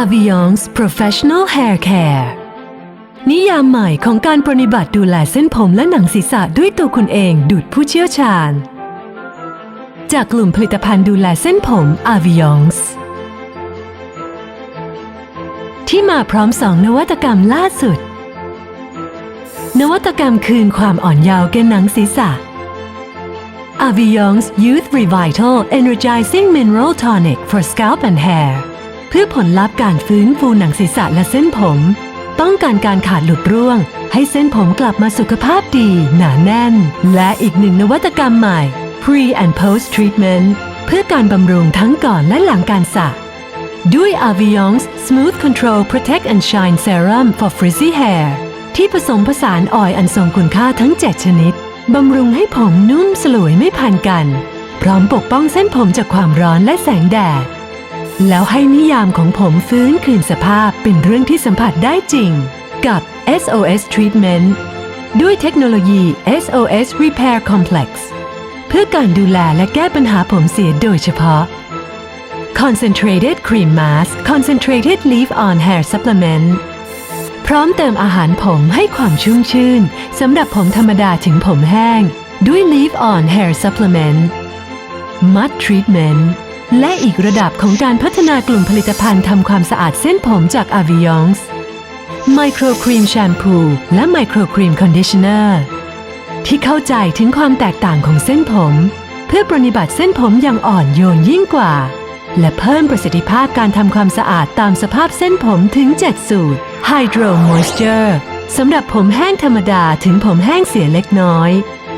Aviance Professional Hair Care นิยามใหม่ของการปรนิบัติดูแลเส้นผมและหนังศีรษะด้วยตัวคุณเองดุดผู้เชี่ยวชาญ จากกลุ่มผลิตภัณฑ์ดูแลเส้นผม Aviance ที่มาพร้อมสองนวัตกรรมล่าสุด นวัตกรรมคืนความอ่อนเยาว์แก่หนังศีรษะ Aviance Youth Revital Energizing Mineral Tonic for Scalp and Hair เพื่อผลลัพธ์การฟื้นฟูหนังศีรษะและเส้นผมป้องกันการขาดหลุดร่วง ให้เส้นผมกลับมาสุขภาพดี หนาแน่น และอีกหนึ่งนวัตกรรมใหม่ Pre and Post Treatment เพื่อการบำรุงทั้งก่อนและหลังการสระด้วย Aviance Smooth Control Protect and Shine Serum for Frizzy Hair ที่ผสมผสานออยล์อันทรงคุณค่าทั้ง 7 ชนิด บำรุงให้ผมนุ่มสลวยไม่พันกัน พร้อมปกป้องเส้นผมจากความร้อนและแสงแดด แล้วให้นิยามของผมฟื้นคืนสภาพเป็นเรื่องที่สัมผัสได้จริง กับ SOS Treatment ด้วยเทคโนโลยี SOS Repair Complex เพื่อการดูแลและแก้ปัญหาผมเสียโดยเฉพาะ Concentrated Cream Mask Concentrated Leave On Hair Supplement พร้อมเติมอาหารผมให้ความชุ่มชื่นสำหรับผมธรรมดาถึงผมแห้ง ด้วย Leave On Hair Supplement Mud Treatment และอีกระดับของการพัฒนากลุ่มผลิตภัณฑ์ทำความสะอาดเส้นผมจาก Aviance Micro Cream Shampoo และ Micro Cream Conditioner ที่เข้าใจถึงความแตกต่างของเส้นผม เพื่อปรนนิบัติเส้นผมอย่างอ่อนโยนยิ่งกว่า และเพิ่มประสิทธิภาพการทำความสะอาดตามสภาพเส้นผมถึง 7 สูตร Hydro Moisture สำหรับผมแห้งธรรมดาถึงผมแห้งเสียเล็กน้อย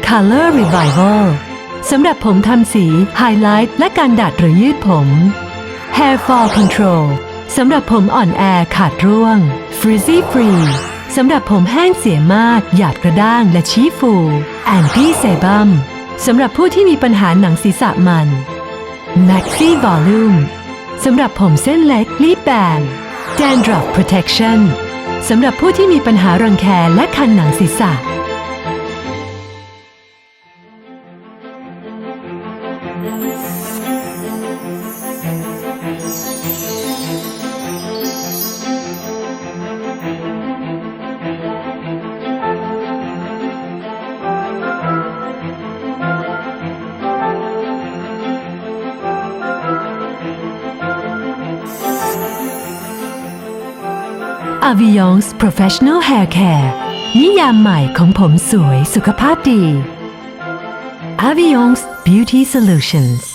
Color Revival สำหรับผมทำสีไฮไลท์และการดัดหรือยืดผม Hair Fall Control สำหรับผมอ่อนแอขาดร่วง Frizzy Free สำหรับผมแห้งเสียมาก หยาดกระด้างและชี้ฟู Anti Sebum สำหรับผู้ที่มีปัญหาหนังศีรษะมัน Maxi Volume สำหรับผมเส้นเล็กรีบแบน Dandruff Protection สำหรับผู้ที่มีปัญหารังแคและคันหนังศีรษะ Aviance Professional Hair Care นิยามใหม่ของผมสวยสุขภาพดี Aviance Beauty Solutions